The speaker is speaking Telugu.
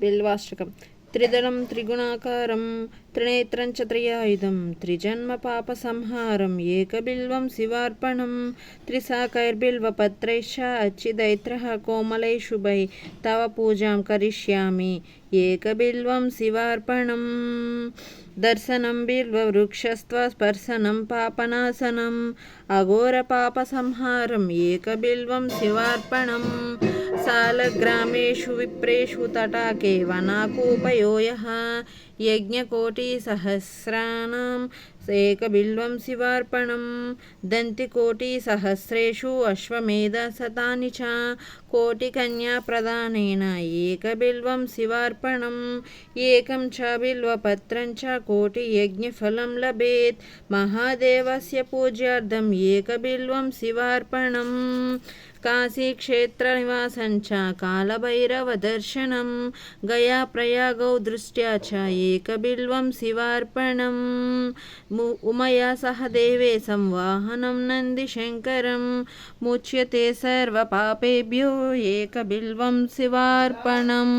బిల్వాష్టకం త్రిదళం త్రిగుణాకారం త్రినేత్రం చ త్రియాయుధం త్రిజన్మ పాప సంహారం ఏకబిల్వం శివార్పణం త్రిశాకైర్బిల్వపత్రైశ్చ అచ్చిదైత్రः కోమలై శుభై తవ పూజాం కరిష్యామి ఏకబిల్వం శివార్పణం దర్శనం బిల్వవృక్షస్త్వ స్పర్శనం పాపనాశనం అఘోర పాప అఘోరపాపసంహారం ఏకబిల్వం శివార్పణం साल सालग्रामेषु विप्रेषु तटाके वनाकोपयोयः यज्ञकोटिसहस्राणां యజ్ఞకోటిసహస్రాणां ఏకబిల్వం శివార్పణం దంతికోటిసహస్రేషు అశ్వమేధశతాని చ కోటికన్యాప్రదానేన ఏకబిల్వం శివార్పణం ఏకం చ బిల్వపత్రం చ కోటియజ్ఞఫలం లభేత్ మహాదేవస్య పూజ్యార్థం ఏకబిల్వం శివార్పణం కాశీక్షేత్రనివాసం చ గయా ప్రయాగౌ దృష్ట్యా చ ఏకబిల్వం శివార్పణం ము- ఉమయా సహ దేవే సంవాహనం నందిశంకరం ముచ్యతే సర్వపాపేభ్యో ఏకబిల్వం శివార్పణం.